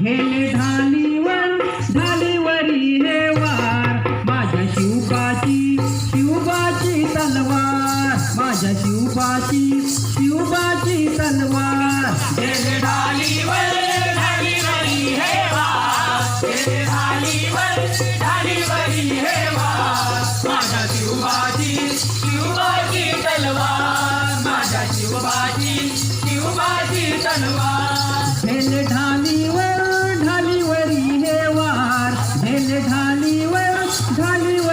হেলে ধান ढाली ढाली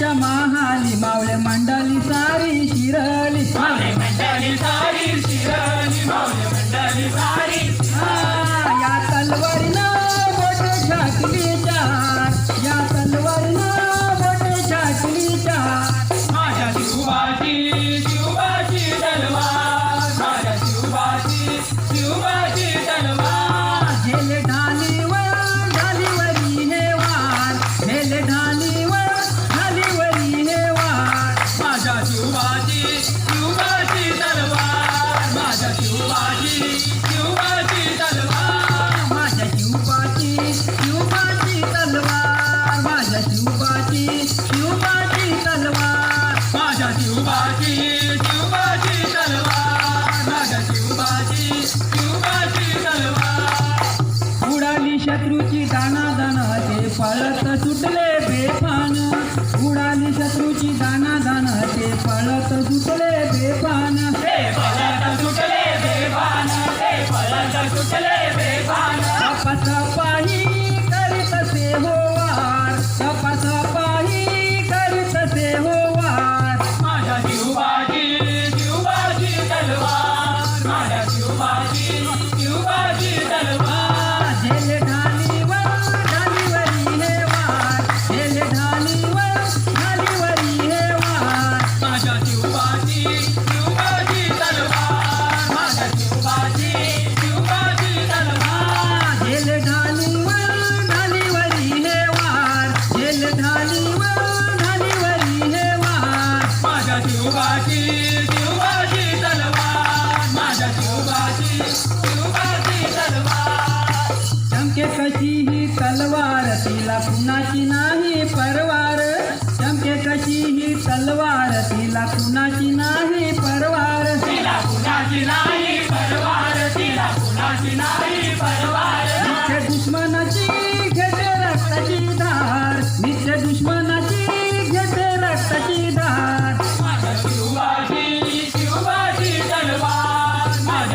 क्षमा हाली मावळे मांडाली सारी शिरली. मावळे मांडाली सारी दाना दाना ते पळत सुटले बेपान हे पळत सुटले बेपान हे पळत सुटले बेपान शिवबाची शिवबाची तलवार. माझ्या शिवबाची शिवबाची तलवार. शंकेकशी तलवार तिला कुणाची नाही परवा.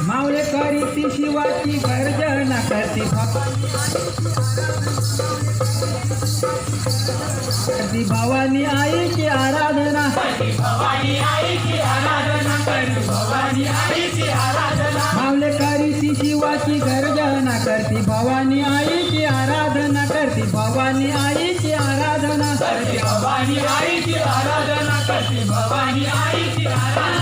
मावळे करी ती शिवाची गर्जना करती करती भवानी आईची की आराधना भवानी आई आराधना. करती भवानी आई आराधना. मावळे करी ती शिवाची गर्जना करती भवानी आई आराधना. करती भवानी आईची आराधना. करती भवानी आईची आराधना. करती भवानी आई आराधना.